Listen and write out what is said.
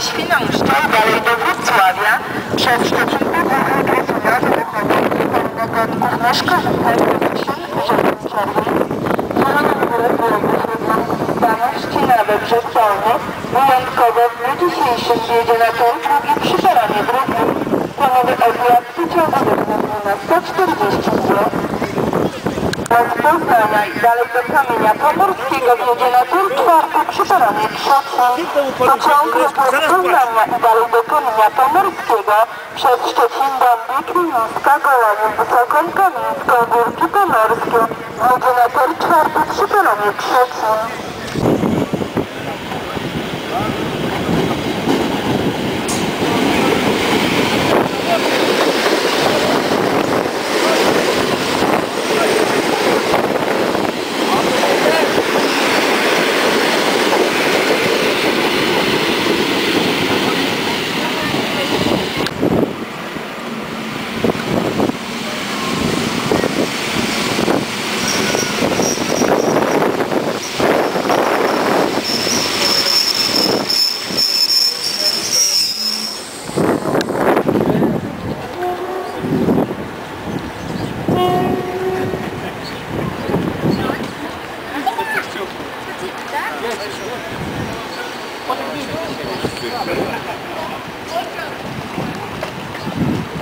ze dalej do Wrocławia przez Szczecin Podwórek Rysunowy wychodzi pełnogodnych mieszkańców Cieszyn, Rzeczyn Czerwony, Zieloną Górę Górów Staności na Brzeg Dolny. Wyjątkowo w dniu dzisiejszym jedzie na tor drugi przy peronie drugim planowy odjazd względu na 140 zł. I dalej do Kamienia Pomorskiego na tor czwarty przy peronie trzecim. Pociąg Poznania i dalej do Kamienia Pomorskiego przez Szczecin, Dąbik, Mińska, Gołaniów, Wysoką, Kamińską, Górki Pomorskie na tor czwarty przy peronie trzecim. Thank you.